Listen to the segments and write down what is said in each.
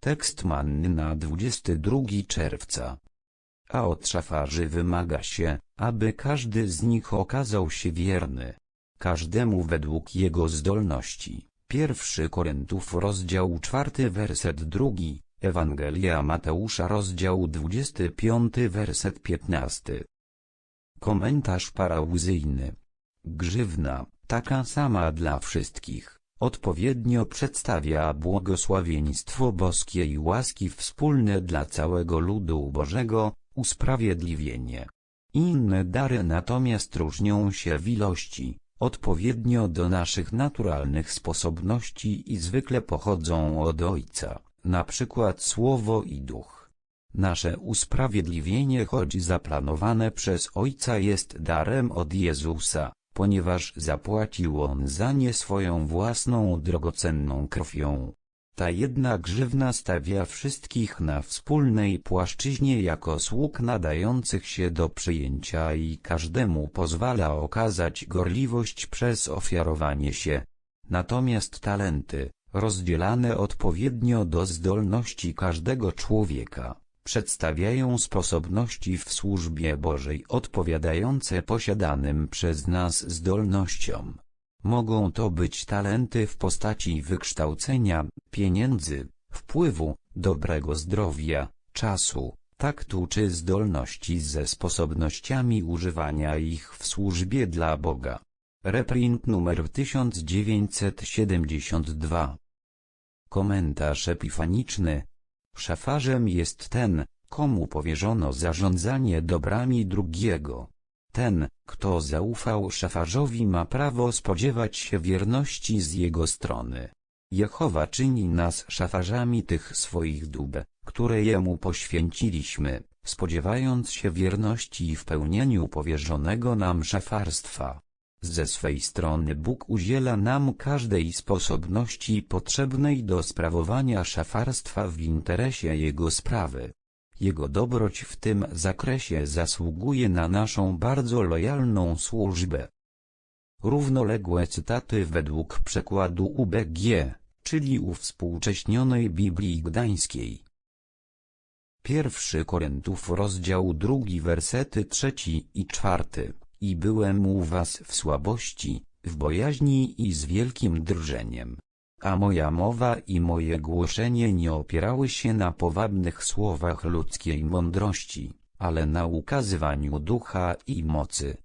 Tekst manny na 22 czerwca. A od szafarzy wymaga się, aby każdy z nich okazał się wierny. Każdemu według jego zdolności. Pierwszy Koryntów rozdział czwarty werset drugi, Ewangelia Mateusza rozdział 25 werset 15. Komentarz parauzyjny. Grzywna, taka sama dla wszystkich, odpowiednio przedstawia błogosławieństwo boskiej łaski wspólne dla całego ludu Bożego, usprawiedliwienie. Inne dary natomiast różnią się w ilości, odpowiednio do naszych naturalnych sposobności i zwykle pochodzą od Ojca, na przykład Słowo i Duch. Nasze usprawiedliwienie choć zaplanowane przez Ojca jest darem od Jezusa, ponieważ zapłacił On za nie swoją własną drogocenną krwią. Ta jedna grzywna stawia wszystkich na wspólnej płaszczyźnie jako sług nadających się do przyjęcia i każdemu pozwala okazać gorliwość przez ofiarowanie się. Natomiast talenty, rozdzielane odpowiednio do zdolności każdego człowieka, przedstawiają sposobności w służbie Bożej odpowiadające posiadanym przez nas zdolnościom. Mogą to być talenty w postaci wykształcenia, pieniędzy, wpływu, dobrego zdrowia, czasu, taktu czy zdolności ze sposobnościami używania ich w służbie dla Boga. Reprint numer 1972 Komentarz epifaniczny Szafarzem jest ten, komu powierzono zarządzanie dobrami drugiego. Ten, kto zaufał szafarzowi ma prawo spodziewać się wierności z jego strony. Jehowa czyni nas szafarzami tych swoich dób, które Jemu poświęciliśmy, spodziewając się wierności w pełnieniu powierzonego nam szafarstwa. Ze swej strony Bóg udziela nam każdej sposobności potrzebnej do sprawowania szafarstwa w interesie Jego sprawy. Jego dobroć w tym zakresie zasługuje na naszą bardzo lojalną służbę. Równoległe cytaty według przekładu UBG, czyli uwspółcześnionej Biblii Gdańskiej. Pierwszy Koryntów rozdział drugi wersety trzeci i czwarty. I byłem u was w słabości, w bojaźni i z wielkim drżeniem. A moja mowa i moje głoszenie nie opierały się na powabnych słowach ludzkiej mądrości, ale na ukazywaniu ducha i mocy.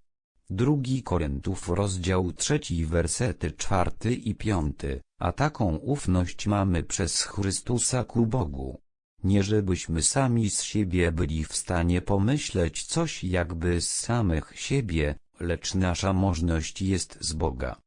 Drugi Koryntów rozdział trzeci wersety czwarty i piąty, a taką ufność mamy przez Chrystusa ku Bogu. Nie żebyśmy sami z siebie byli w stanie pomyśleć coś jakby z samych siebie, lecz nasza możność jest z Boga.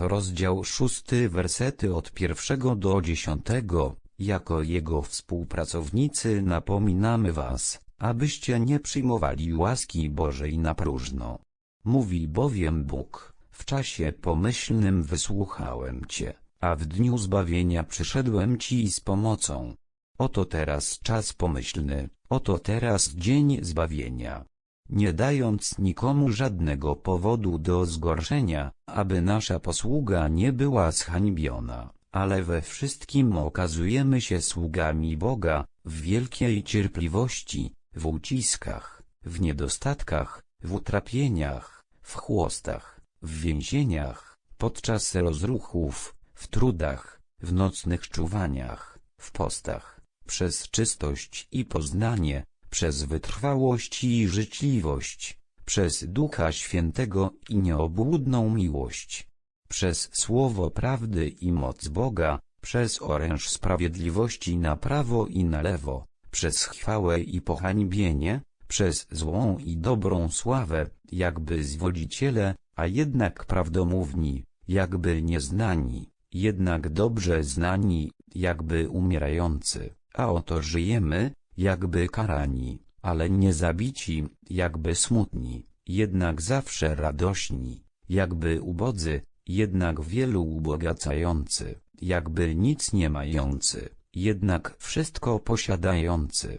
Rozdział szósty wersety od pierwszego do dziesiątego, jako Jego współpracownicy napominamy was, abyście nie przyjmowali łaski Bożej na próżno. Mówi bowiem Bóg, w czasie pomyślnym wysłuchałem Cię, a w dniu zbawienia przyszedłem Ci z pomocą. Oto teraz czas pomyślny, oto teraz dzień zbawienia. Nie dając nikomu żadnego powodu do zgorszenia, aby nasza posługa nie była zhańbiona, ale we wszystkim okazujemy się sługami Boga, w wielkiej cierpliwości, w uciskach, w niedostatkach, w utrapieniach, w chłostach, w więzieniach, podczas rozruchów, w trudach, w nocnych czuwaniach, w postach przez czystość i poznanie, przez wytrwałość i życzliwość, przez Ducha Świętego i nieobłudną miłość, przez słowo prawdy i moc Boga, przez oręż sprawiedliwości na prawo i na lewo, przez chwałę i pohańbienie, przez złą i dobrą sławę, jakby zwodziciele, a jednak prawdomówni, jakby nieznani, jednak dobrze znani, jakby umierający a oto żyjemy, jakby karani, ale nie zabici, jakby smutni, jednak zawsze radośni, jakby ubodzy, jednak wielu ubogacający, jakby nic nie mający, jednak wszystko posiadający.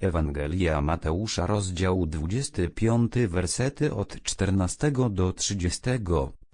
Ewangelia Mateusza rozdział 25 wersety od 14 do 30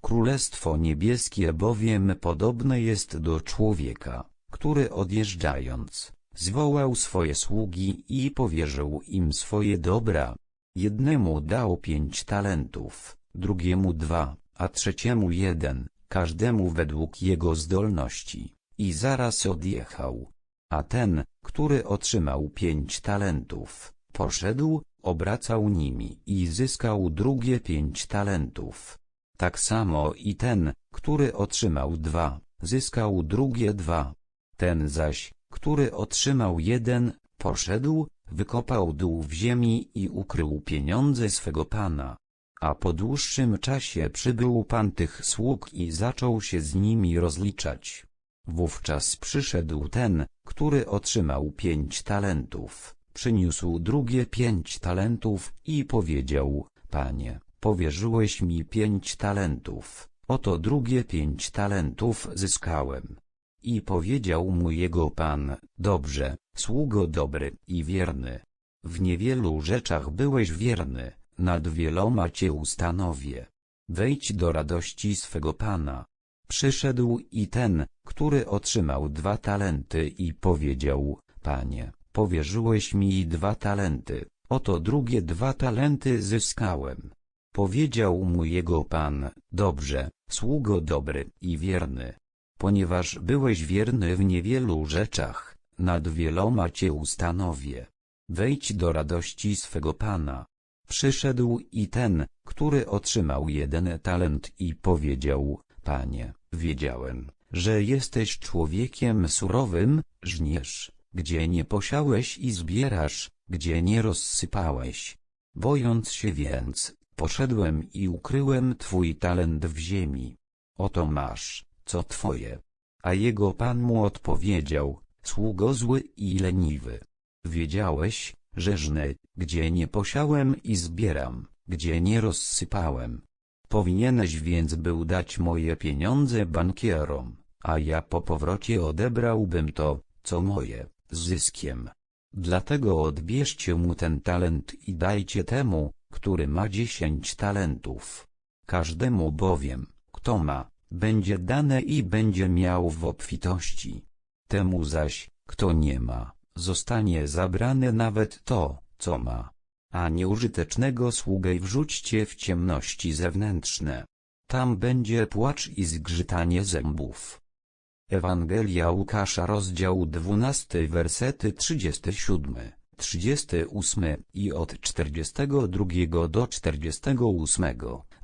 Królestwo niebieskie bowiem podobne jest do człowieka, który odjeżdżając, zwołał swoje sługi i powierzył im swoje dobra. Jednemu dał pięć talentów, drugiemu dwa, a trzeciemu jeden, każdemu według jego zdolności, i zaraz odjechał. A ten, który otrzymał pięć talentów, poszedł, obracał nimi i zyskał drugie pięć talentów. Tak samo i ten, który otrzymał dwa, zyskał drugie dwa. Ten zaś, który otrzymał jeden, poszedł, wykopał dół w ziemi i ukrył pieniądze swego pana. A po dłuższym czasie przybył pan tych sług i zaczął się z nimi rozliczać. Wówczas przyszedł ten, który otrzymał pięć talentów, przyniósł drugie pięć talentów i powiedział, Panie, powierzyłeś mi pięć talentów, oto drugie pięć talentów zyskałem. I powiedział mu jego pan, dobrze, sługo dobry i wierny. W niewielu rzeczach byłeś wierny, nad wieloma cię ustanowię. Wejdź do radości swego pana. Przyszedł i ten, który otrzymał dwa talenty i powiedział, Panie, powierzyłeś mi dwa talenty, oto drugie dwa talenty zyskałem. Powiedział mu jego pan, dobrze, sługo dobry i wierny. Ponieważ byłeś wierny w niewielu rzeczach, nad wieloma cię ustanowię. Wejdź do radości swego pana. Przyszedł i ten, który otrzymał jeden talent i powiedział, Panie, wiedziałem, że jesteś człowiekiem surowym, żniesz, gdzie nie posiałeś i zbierasz, gdzie nie rozsypałeś. Bojąc się więc, poszedłem i ukryłem twój talent w ziemi. Oto masz, co twoje. A jego pan mu odpowiedział, sługo zły i leniwy. Wiedziałeś, że żnę, gdzie nie posiałem i zbieram, gdzie nie rozsypałem. Powinieneś więc był dać moje pieniądze bankierom, a ja po powrocie odebrałbym to, co moje, z zyskiem. Dlatego odbierzcie mu ten talent i dajcie temu, który ma dziesięć talentów. Każdemu bowiem, kto ma, będzie dane i będzie miał w obfitości. Temu zaś, kto nie ma, zostanie zabrane nawet to, co ma. A nieużytecznego sługę wrzućcie w ciemności zewnętrzne. Tam będzie płacz i zgrzytanie zębów. Ewangelia Łukasza rozdział 12 wersety 37, 38 i od 42 do 48.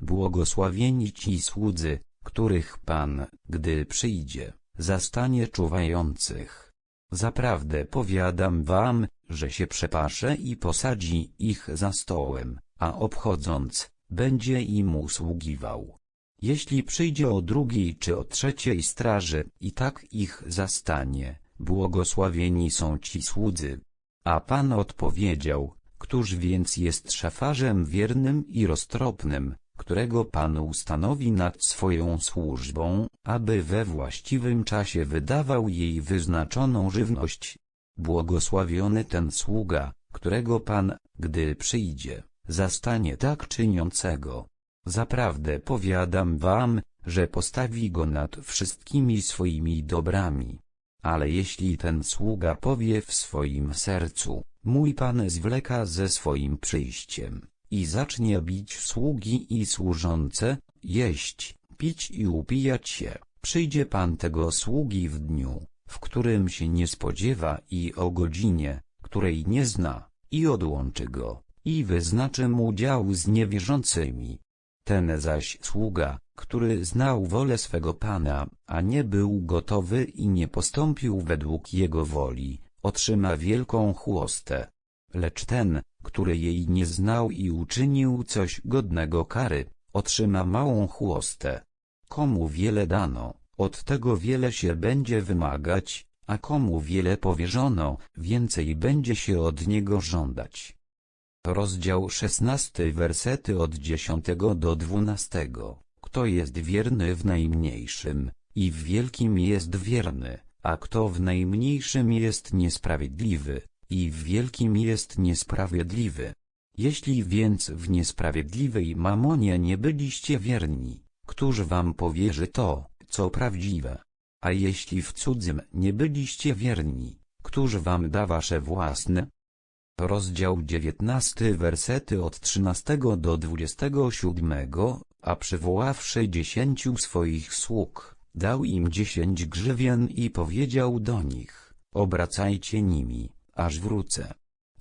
Błogosławieni ci słudzy, których Pan, gdy przyjdzie, zastanie czuwających. Zaprawdę powiadam wam, że się przepasze i posadzi ich za stołem, a obchodząc, będzie im usługiwał. Jeśli przyjdzie o drugiej czy o trzeciej straży i tak ich zastanie, błogosławieni są ci słudzy. A Pan odpowiedział, któż więc jest szafarzem wiernym i roztropnym, którego Pan ustanowi nad swoją służbą, aby we właściwym czasie wydawał jej wyznaczoną żywność. Błogosławiony ten sługa, którego Pan, gdy przyjdzie, zastanie tak czyniącego. Zaprawdę powiadam wam, że postawi go nad wszystkimi swoimi dobrami. Ale jeśli ten sługa powie w swoim sercu, mój Pan zwleka ze swoim przyjściem, i zacznie bić sługi i służące, jeść, pić i upijać się, przyjdzie Pan tego sługi w dniu, w którym się nie spodziewa i o godzinie, której nie zna, i odłączy go, i wyznaczy mu dział z niewierzącymi. Ten zaś sługa, który znał wolę swego Pana, a nie był gotowy i nie postąpił według jego woli, otrzyma wielką chłostę. Lecz ten, który jej nie znał i uczynił coś godnego kary, otrzyma małą chłostę. Komu wiele dano, od tego wiele się będzie wymagać, a komu wiele powierzono, więcej będzie się od niego żądać. Rozdział 16 wersety od 10 do 12 Kto jest wierny w najmniejszym, i w wielkim jest wierny, a kto w najmniejszym jest niesprawiedliwy, i w wielkim jest niesprawiedliwy. Jeśli więc w niesprawiedliwej mamonie nie byliście wierni, któż wam powierzy to, co prawdziwe? A jeśli w cudzym nie byliście wierni, któż wam da wasze własne? Rozdział 19 wersety od 13 do 27, a przywoławszy dziesięciu swoich sług, dał im dziesięć grzywien i powiedział do nich, obracajcie nimi, aż wrócę.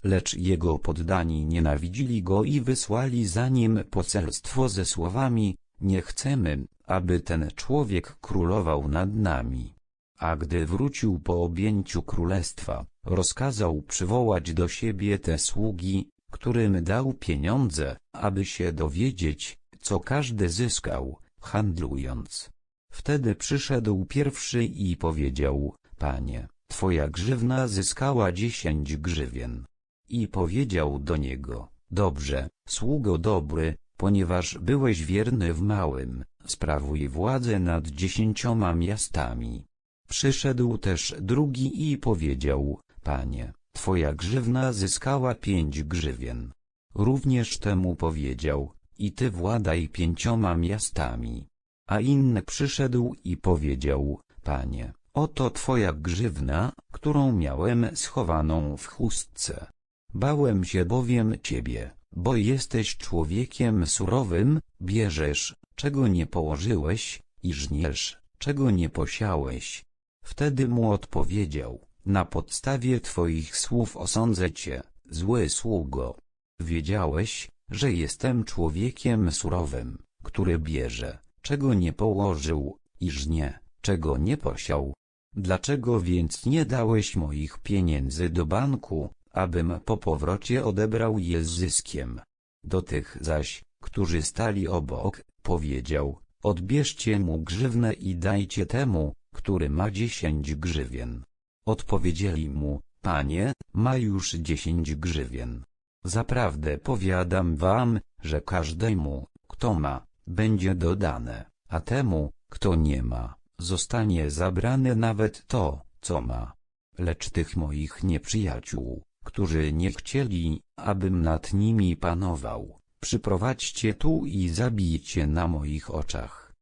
Lecz jego poddani nienawidzili go i wysłali za nim poselstwo ze słowami, nie chcemy, aby ten człowiek królował nad nami. A gdy wrócił po objęciu królestwa, rozkazał przywołać do siebie te sługi, którym dał pieniądze, aby się dowiedzieć, co każdy zyskał, handlując. Wtedy przyszedł pierwszy i powiedział, panie, twoja grzywna zyskała dziesięć grzywien. I powiedział do niego, dobrze, sługo dobry, ponieważ byłeś wierny w małym, sprawuj władzę nad dziesięcioma miastami. Przyszedł też drugi i powiedział, panie, twoja grzywna zyskała pięć grzywien. Również temu powiedział, i ty władaj pięcioma miastami. A inny przyszedł i powiedział, panie, oto twoja grzywna, którą miałem schowaną w chustce. Bałem się bowiem ciebie, bo jesteś człowiekiem surowym, bierzesz, czego nie położyłeś, i żniesz, czego nie posiałeś. Wtedy mu odpowiedział, na podstawie twoich słów osądzę cię, zły sługo. Wiedziałeś, że jestem człowiekiem surowym, który bierze, czego nie położył, i żnie, czego nie posiał. Dlaczego więc nie dałeś moich pieniędzy do banku, abym po powrocie odebrał je z zyskiem? Do tych zaś, którzy stali obok, powiedział, odbierzcie mu grzywnę i dajcie temu, który ma dziesięć grzywien. Odpowiedzieli mu, panie, ma już dziesięć grzywien. Zaprawdę powiadam wam, że każdemu, kto ma, będzie dodane, a temu, kto nie ma, zostanie zabrane nawet to, co ma. Lecz tych moich nieprzyjaciół, którzy nie chcieli, abym nad nimi panował, przyprowadźcie tu i zabijcie na moich oczach.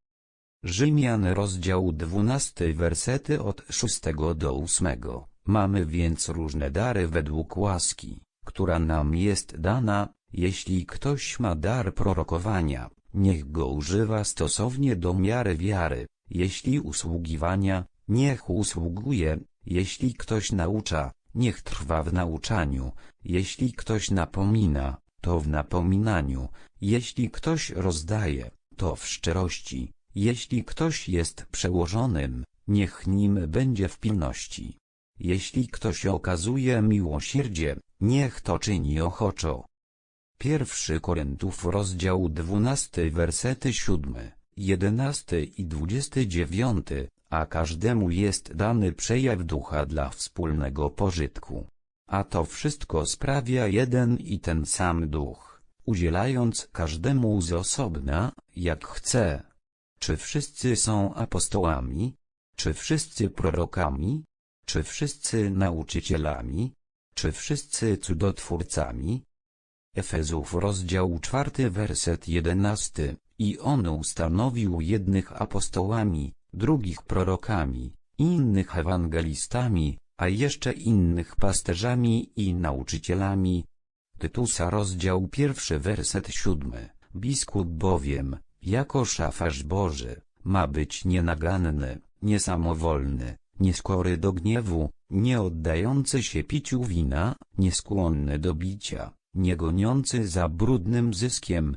Rzymian rozdział 12 wersety od 6 do 8 Mamy więc różne dary według łaski, która nam jest dana, jeśli ktoś ma dar prorokowania, niech go używa stosownie do miary wiary, jeśli usługiwania, niech usługuje, jeśli ktoś naucza, niech trwa w nauczaniu, jeśli ktoś napomina, to w napominaniu, jeśli ktoś rozdaje, to w szczerości, jeśli ktoś jest przełożonym, niech nim będzie w pilności. Jeśli ktoś okazuje miłosierdzie, niech to czyni ochoczo. Pierwszy Koryntów rozdział 12 wersety 7, 11 i 29, a każdemu jest dany przejaw ducha dla wspólnego pożytku. A to wszystko sprawia jeden i ten sam duch, udzielając każdemu z osobna, jak chce. Czy wszyscy są apostołami? Czy wszyscy prorokami? Czy wszyscy nauczycielami? Czy wszyscy cudotwórcami? Efezów rozdział czwarty werset jedenasty. I on ustanowił jednych apostołami, drugich prorokami, innych ewangelistami, a jeszcze innych pasterzami i nauczycielami. Tytusa rozdział pierwszy werset siódmy. Biskup bowiem, jako szafarz Boży, ma być nienaganny, niesamowolny, nieskory do gniewu, nie oddający się piciu wina, nieskłonny do bicia, nie goniący za brudnym zyskiem.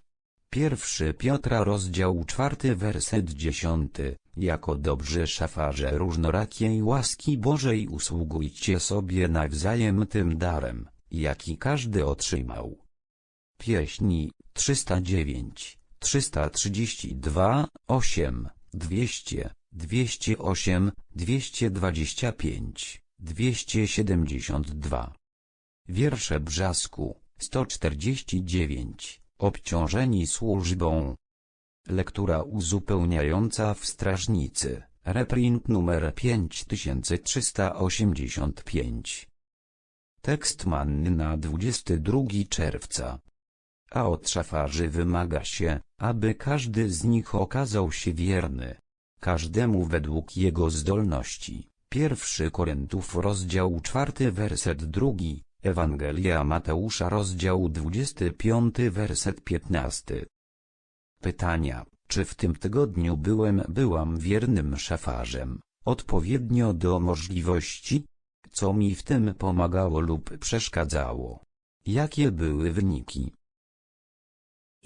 Pierwszy Piotra rozdział czwarty werset dziesiąty. Jako dobrzy szafarze różnorakiej łaski Bożej usługujcie sobie nawzajem tym darem, jaki każdy otrzymał. Pieśni 309, 332, 8, 200, 208, 225, 272. Wiersze Brzasku, 149, obciążeni służbą. Lektura uzupełniająca w Strażnicy, reprint numer 5385. Tekst manny na 22 czerwca. A od szafarzy wymaga się, aby każdy z nich okazał się wierny. każdemu według jego zdolności. Pierwszy Koryntów rozdział czwarty werset drugi, Ewangelia Mateusza rozdział 25 werset 15. Pytania, czy w tym tygodniu byłem byłam wiernym szafarzem, odpowiednio do możliwości? Co mi w tym pomagało lub przeszkadzało? Jakie były wyniki?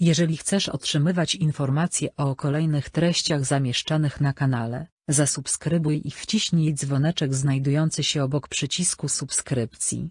Jeżeli chcesz otrzymywać informacje o kolejnych treściach zamieszczanych na kanale, zasubskrybuj i wciśnij dzwoneczek znajdujący się obok przycisku subskrypcji.